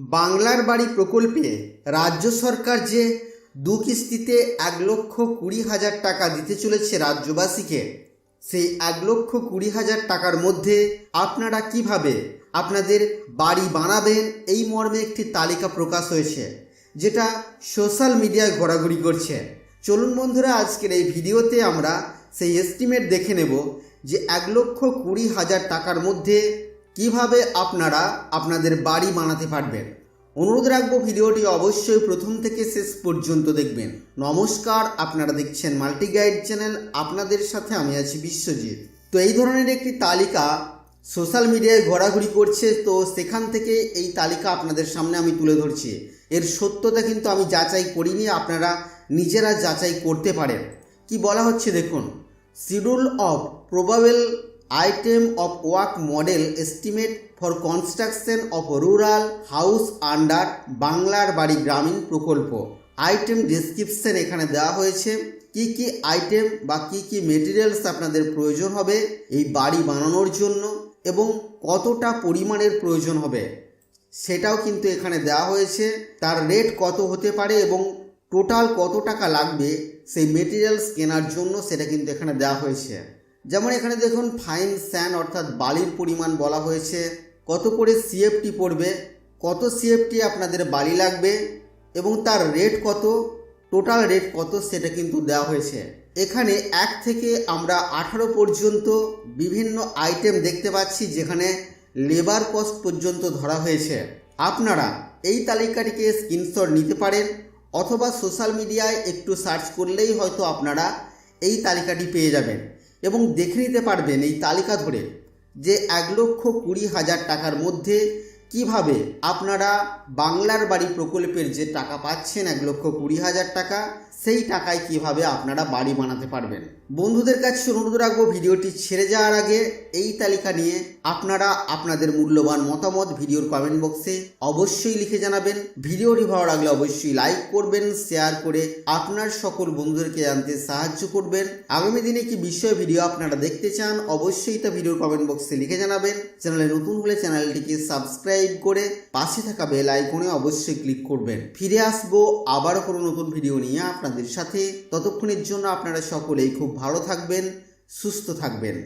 বাংলার বাড়ি প্রকল্পে রাজ্য সরকার যে দু কিস্তিতে এক লক্ষ কুড়ি হাজার টাকা দিতে চলেছে রাজ্যবাসীকে, সেই এক লক্ষ কুড়ি হাজার টাকার মধ্যে আপনারা কীভাবে আপনাদের বাড়ি বানাবেন এই মর্মে একটি তালিকা প্রকাশ হয়েছে, যেটা সোশ্যাল মিডিয়ায় ঘোরাঘুরি করছে। চলুন বন্ধুরা, আজকের এই ভিডিওতে আমরা সেই এস্টিমেট দেখে নেব যে এক লক্ষ কুড়ি হাজার টাকার মধ্যে কীভাবে আপনারা আপনাদের বাড়ি বানাতে পারবেন? অনুরোধ রাখব ভিডিওটি অবশ্যই প্রথম থেকে শেষ পর্যন্ত দেখবেন। নমস্কার, আপনারা দেখছেন মাল্টি গাইড চ্যানেল। আপনাদের সাথে আমি আছি বিশ্বজিৎ। তো এই ধরনের একটি তালিকা সোশ্যাল মিডিয়ায় ঘোরাঘুরি করছে, তো সেখান থেকে এই তালিকা আপনাদের সামনে আমি তুলে ধরছি। এর সত্যতা কিন্তু আমি যাচাই করিনি, আপনারা নিজেরা যাচাই করতে পারেন। কি বলা হচ্ছে দেখুন? Schedule of probable item of work model estimate for construction of rural house under বাংলার বাড়ি গ্রামীণ প্রকল্প। আইটেম ডেসক্রিপশন এখানে দেওয়া হয়েছে। কি কি আইটেম বা কি কি মেটেরিয়ালস আপনাদের প্রয়োজন হবে এই বাড়ি বানানোর জন্য এবং কতটা পরিমাণের প্রয়োজন হবে সেটাও কিন্তু এখানে দেওয়া হয়েছে। তার রেট কত হতে পারে এবং টোটাল কত টাকা লাগবে সেই মেটেরিয়ালস কেনার জন্য সেটা কিন্তু এখানে দেওয়া হয়েছে। যেমন এখানে দেখুন ফাইন স্যান অর্থাৎ বালির পরিমাণ বলা হয়েছে। কত করে সিএফটি পড়বে? কত সিএফটি আপনাদের বালি লাগবে? এবং তার রেট কত? টোটাল রেট কত? সেটা কিন্তু দেওয়া হয়েছে। এখানে এক থেকে আমরা আঠারো পর্যন্ত বিভিন্ন আইটেম দেখতে পাচ্ছি, যেখানে লেবার কস্ট পর্যন্ত ধরা হয়েছে। আপনারা এই তালিকাটিকে স্ক্রিনশট নিতে পারেন, অথবা সোশ্যাল মিডিয়ায় একটু সার্চ করলেই হয়তো আপনারা এই তালিকাটি পেয়ে যাবেন। এবং দেখে নিতে পারবেন এই তালিকা ধরে যে এক লক্ষ কুড়ি হাজার টাকার মধ্যে কীভাবে আপনারা বাংলার বাড়ি প্রকল্পের যে টাকা পাচ্ছেন এক লক্ষ কুড়ি হাজার টাকা, সেই টাকায় কীভাবে আপনারা বাড়ি বানাতে পারবেন? বন্ধুদের কাছে অনুরোধ রাখব, ভিডিওটি ছেড়ে যাওয়ার আগে এই তালিকা নিয়ে আপনারা আপনাদের মূল্যবান মতামত ভিডিওর কমেন্ট বক্সে অবশ্যই লিখে জানাবেন। ভিডিওটি ভালো লাগলে অবশ্যই লাইক করবেন শেয়ার করে আপনার সকল বন্ধুদেরকে জানতে সাহায্য করবেন। আগামী দিনে কি বিষয় ভিডিও আপনারা দেখতে চান, অবশ্যই তা ভিডিওর কমেন্ট বক্সে লিখে জানাবেন। চ্যানেলে নতুন হলে চ্যানেলটিকে সাবস্ক্রাইব করে পাশে থাকা বেল আইকনে অবশ্যই ক্লিক করবেন। ফিরে আসব আবারও কোনো নতুন ভিডিও নিয়ে আপনাদের সাথে। ততক্ষণের জন্য আপনারা সকলেই খুব ভালো থাকবেন, সুস্থ থাকবেন।